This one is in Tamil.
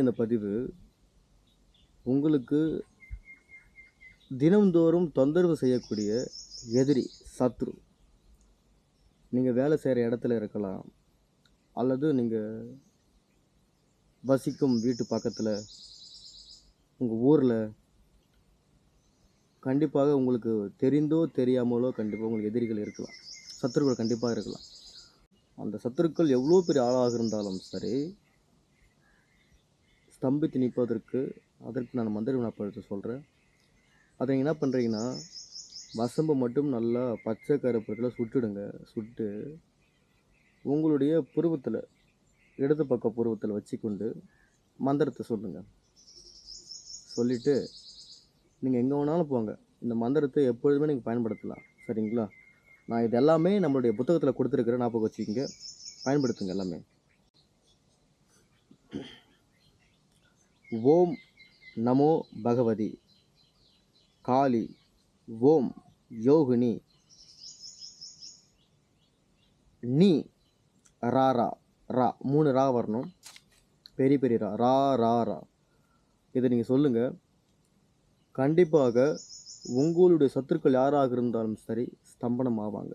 இந்த பதிவு உங்களுக்கு தினம்தோறும் தொந்தரவு செய்யக்கூடிய எதிரி சத்ரு. நீங்கள் வேலை செய்கிற இடத்துல இருக்கலாம். அல்லது நீங்கள் வசிக்கும் வீட்டு பக்கத்தில் உங்கள் ஊரில் கண்டிப்பாக உங்களுக்கு தெரிந்தோ தெரியாமலோ கண்டிப்பாக உங்களுக்கு எதிரிகள் இருக்கலாம். சத்துருக்கள் கண்டிப்பாக இருக்கலாம். அந்த சத்துருக்கள் எவ்வளோ பெரிய ஆளாக இருந்தாலும் சரி ஸ்தம்பித்து நிற்பதற்கு அதற்கு நான் மந்திர வினாப்படுத்த சொல்கிறேன் அதை நீங்கள் என்ன பண்ணுறீங்கன்னா வசம்பு மட்டும் நல்லா பச்சை கருப்பத்தில் சுட்டுடுங்க. சுட்டு உங்களுடைய புருவத்தில் இடது பக்க புருவத்தில் வச்சுக்கொண்டு மந்திரத்தை சொல்லுங்கள் சொல்லிவிட்டு நீங்கள் எங்கே வேணாலும் போங்க. இந்த மந்திரத்தை எப்பொழுதுமே நீங்கள் பயன்படுத்தலாம். சரிங்களா? நான் இது எல்லாமே நம்மளுடைய புத்தகத்தில் கொடுத்துருக்குறேன் ஞாபகம் வச்சுக்கிங்க. பயன்படுத்துங்க எல்லாமே. ஓம் நமோ பகவதி. காளி ஓம் யோகினி. நீ ரா ரா. மூணு ரா வரணும். பெரிய பெரிய ரா. ரா ரா ரா. இதை நீங்கள் சொல்லுங்கள் கண்டிப்பாக உங்களுடைய சத்துருக்கள் யாராக இருந்தாலும் சரி ஸ்தம்பனம் ஆவாங்க.